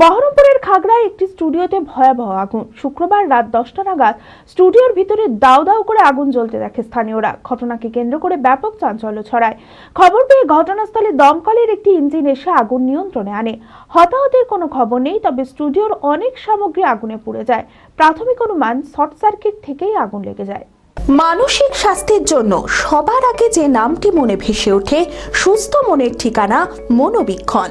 বহরমপুরের খাগড়ায় একটি স্টুডিওতে ভয়াবহ আগুন। শুক্রবার রাত দশটা নাগাদ স্টুডিওর ভিতরে দাউ দাউ করে আগুন জ্বলতে দেখে স্থানীয়রা। ঘটনাকে কেন্দ্র করে ব্যাপক চাঞ্চল্য ছড়ায়। খবর পেয়ে ঘটনাস্থলে দমকলের একটি ইঞ্জিন এসে আগুন নিয়ন্ত্রণে আনে। হতাহতের কোনো খবর নেই, তবে স্টুডিওর অনেক সামগ্রী আগুনে পুড়ে যায়। প্রাথমিক অনুমান, শর্ট সার্কিট থেকেই আগুন লেগে যায়। মানসিক স্বাস্থ্যের জন্য সবার আগে যে নামটি মনে ভেসে ওঠে, সুস্থ মনের ঠিকানা মনোবীক্ষণ।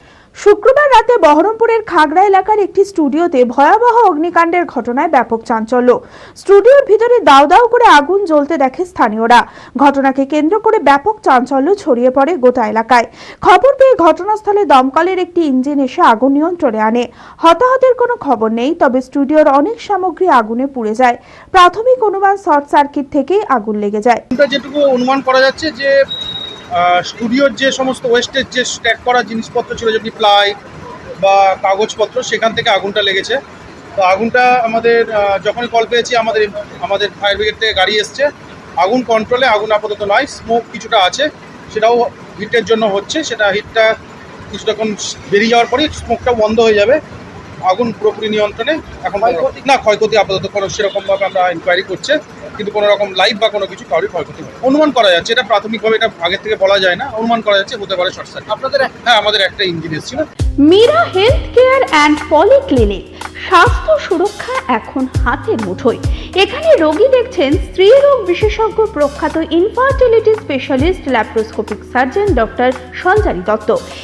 শুক্রবার রাতে বহরমপুরের খাগড়া এলাকার একটি স্টুডিওতে ভয়াবহ অগ্নিকাণ্ডের ঘটনায় ব্যাপক চাঞ্চল্য। স্টুডিওর ভিতরে দাউ দাউ করে আগুন জ্বলতে দেখে স্থানীয়রা। ঘটনাকে কেন্দ্র করে ব্যাপক চাঞ্চল্য ছড়িয়ে পড়ে গোটা এলাকায়। খবর পেয়ে ঘটনাস্থলে দমকলের একটি ইঞ্জিন এসে আগুন নিয়ন্ত্রণে আনে। হতাহতের কোনো খবর নেই, তবে স্টুডিওর অনেক সামগ্রী আগুনে পুড়ে যায়। প্রাথমিক অনুমান শর্ট সার্কিট থেকেই আগুন লেগে যায়। যেটুকু অনুমান করা যাচ্ছে যে স্টুডিওর যে সমস্ত ওয়েস্টেজ যে স্ট্যাক করা জিনিসপত্র ছিল যেমনি প্লাই বা কাগজপত্র সেখান থেকে আগুনটা লেগেছে। তো আগুনটা আমাদের যখনই কল পেয়েছি আমাদের আমাদের ফায়ার ব্রিগেড থেকে গাড়ি এসছে। আগুন কন্ট্রোলে আগুন আপাতত নয় স্মোক কিছুটা আছে সেটাও হিটের জন্য হচ্ছে। সেটা হিটটা কিছুটাক্ষণ বেরিয়ে যাওয়ার পরেই স্মোকটা বন্ধ হয়ে যাবে। আগুন পুরোপুরি নিয়ন্ত্রণে এখন না ক্ষয়ক্ষতি আপাতত কোনো সেরকমভাবে আমরা ইনকোয়ারি করছে। কিন্তু কোনো রকম লাইভ বা কোনো কিছু কারোর ক্ষয়ক্ষতি হয়নি। অনুমান করা যাচ্ছে এটা প্রাথমিকভাবে এটা আগের থেকে বলা যায় না অনুমান করা যাচ্ছে হতে পারে শর্ট সার্কিট আপনাদের হ্যাঁ আমাদের একটা ইঞ্জিন এসেছিল। Meera health care and polyclinic স্বাস্থ্য সুরক্ষা এখন হাতের মুঠোয়। এখানে রোগী দেখছেন স্ত্রীরোগ বিশেষজ্ঞ প্রখ্যাত infertility specialist laparoscopic surgeon doctor Sanchari Dutta.